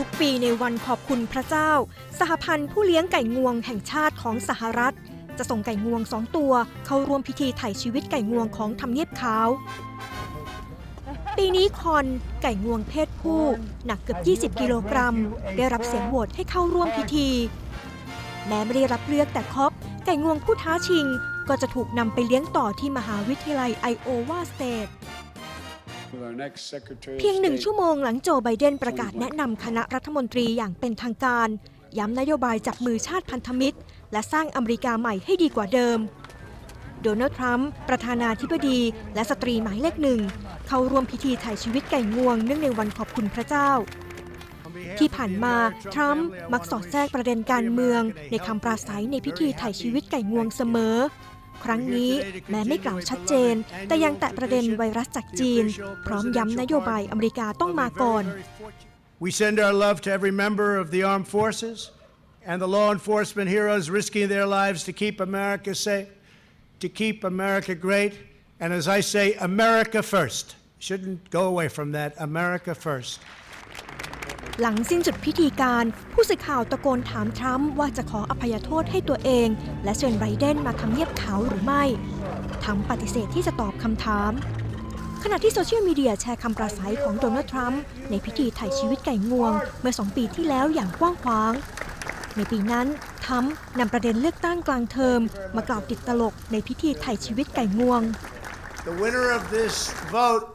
ทุกปีในวันขอบคุณพระเจ้า สหพันธ์ผู้เลี้ยงไก่งวงแห่งชาติของสหรัฐ จะส่งไก่งวงสองตัว เข้าร่วมพิธีไถ่ชีวิตไก่งวงของทำเนียบขาว ปีนี้คอนไก่งวงเพศผู้ หนักเกือบ 20 กิโลกรัม ได้รับเสียงโหวตให้เข้าร่วมพิธี แม้ไม่ได้รับเลือกแต่ครอบไก่งวงผู้ท้าชิง ก็จะถูกนำไปเลี้ยงต่อที่มหาวิทยาลัยไอโอวาสเตท เพียงหนึ่งชั่วโมงหลังโจไบเดนประกาศแนะนำคณะรัฐมนตรีอย่างเป็นทางการ ย้ำนโยบายจับมือชาติพันธมิตร และสร้างอเมริกาใหม่ให้ดีกว่าเดิม โดนัลด์ทรัมป์ประธานาธิบดีและสตรีหมายเลขหนึ่ง เข้าร่วมพิธีถ่ายชีวิตไก่งวงเนื่องในวันขอบคุณพระเจ้าที่ผ่านมา ทรัมป์มักสอดแทรกประเด็นการเมือง ในคำปราศัยในพิธีถ่ายชีวิตไก่งวงเสมอ ครั้งนี้แม้ไม่กล่าวชัดเจน แต่ยังแตะประเด็นไวรัสจากจีน พร้อมย้ำนโยบายอเมริกาต้องมาก่อน We send our love to every member of the armed forces and the law enforcement heroes risking their lives to keep America safe, to keep America great, and as I say, America first. Shouldn't go away from that. America first. หลังสิ้นสุดพิธีการ ผู้สื่อข่าวตะโกนถามทรัมป์ว่าจะขออภัยโทษให้ตัวเอง และเชิญไบเดนมาทำเนียบขาวหรือไม่ทรัมป์ปฏิเสธที่จะตอบคำถาม ขณะที่โซเชียลมีเดียแชร์คำปราศัยของโดนัลด์ทรัมป์ในพิธีไถ่ชีวิตไก่งวง เมื่อสองปีที่แล้วอย่างกว้างขวาง ในปีนั้นทรัมป์นำประเด็นเลือกตั้งกลางเทอม มากล่าวติดตลกในพิธีไถ่ชีวิตไก่งวง The winner of this vote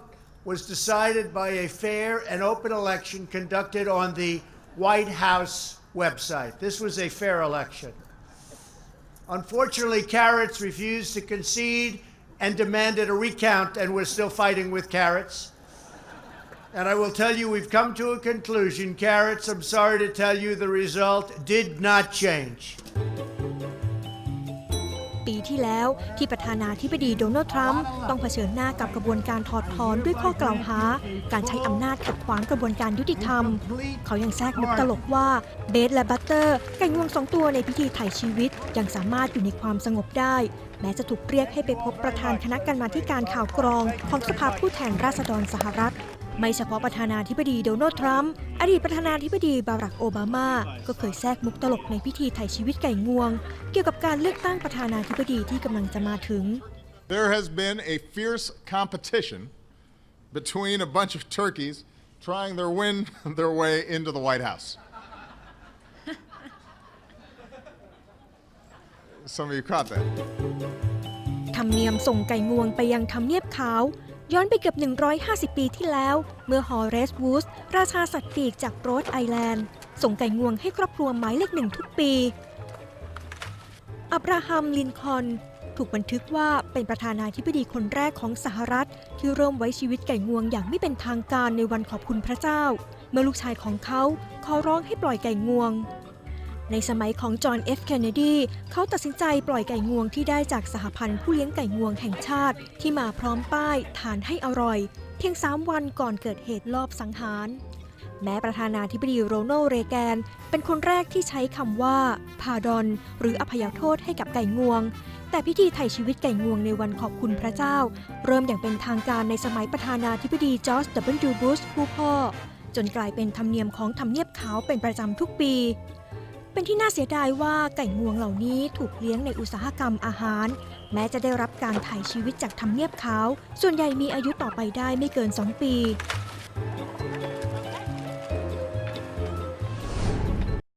was decided by a fair and open election conducted on the White House website. This was a fair election. Unfortunately, Carrots refused to concede and demanded a recount, and we're still fighting with Carrots. And I will tell you, we've come to a conclusion. Carrots, I'm sorry to tell you, the result did not change. ปีที่แล้ว ที่ประธานาธิบดีโดนัลด์ทรัมป์ต้องเผชิญหน้ากับกระบวนการถอดถอนด้วยข้อกล่าวหา การใช้อำนาจขัดขวางกระบวนการยุติธรรม เขายังแทรกมุกตลกว่าเบสและบัตเตอร์ไก่งวงสองตัวในพิธีไถ่ชีวิต ยังสามารถอยู่ในความสงบได้ แม้จะถูกเรียกให้ไปพบประธานคณะกรรมาธิการข่าวกรองของสภาผู้แทนราษฎรสหรัฐ ไม่เฉพาะประธานาธิบดีโดนัลด์ทรัมป์อดีตประธานาธิบดีบารักโอบามา ก็เคยแทรกมุกตลกในพิธีไถ่ชีวิตไก่งวง เกี่ยวกับการเลือกตั้งประธานาธิบดีที่กำลังจะมาถึง There has been a fierce competition between a bunch of turkeys trying their win their way into the White House. Some of you caught that. ธรรมเนียมส่งไก่งวงไปยังทำเนียบขาว ย้อนไปเกือบ 150 ปีที่แล้ว เมื่อฮอร์เรสวูสราชาสัตว์ปีกจากโรดไอแลนด์ ส่งไก่งวงให้ครอบครัวหมายเลขหนึ่งทุกปี อับราฮัม ลินคอน ถูกบันทึกว่าเป็นประธานาธิบดีคนแรกของสหรัฐ ที่เริ่มไว้ชีวิตไก่งวงอย่างไม่เป็นทางการในวันขอบคุณพระเจ้า เมื่อลูกชายของเขาขอร้องให้ปล่อยไก่งวง ในสมัยของจอห์นเอฟเคนเนดี เขาตัดสินใจปล่อยไก่งวงที่ได้จากสหพันธ์ผู้เลี้ยงไก่งวงแห่งชาติ ที่มาพร้อมป้ายทานให้อร่อย เพียง 3 วันก่อนเกิดเหตุลอบสังหาร แม้ประธานาธิบดีโรนัลด์เรแกน เป็นคนแรกที่ใช้คำว่าพาดอนหรืออภัยโทษให้กับไก่งวง แต่พิธีไถ่ชีวิตไก่งวงในวันขอบคุณพระเจ้า เริ่มอย่างเป็นทางการในสมัยประธานาธิบดีจอร์จ W. บุชผู้พ่อจนกลายเป็นธรรมเนียมของทำเนียบขาวเป็นประจำทุกปี เป็นที่น่าเสียดายว่าไก่งวงเหล่านี้ถูกเลี้ยงในอุตสาหกรรมอาหาร แม้จะได้รับการถ่ายชีวิตจากทำเนียบขาว ส่วนใหญ่มีอายุต่อไปได้ไม่เกิน 2 ปี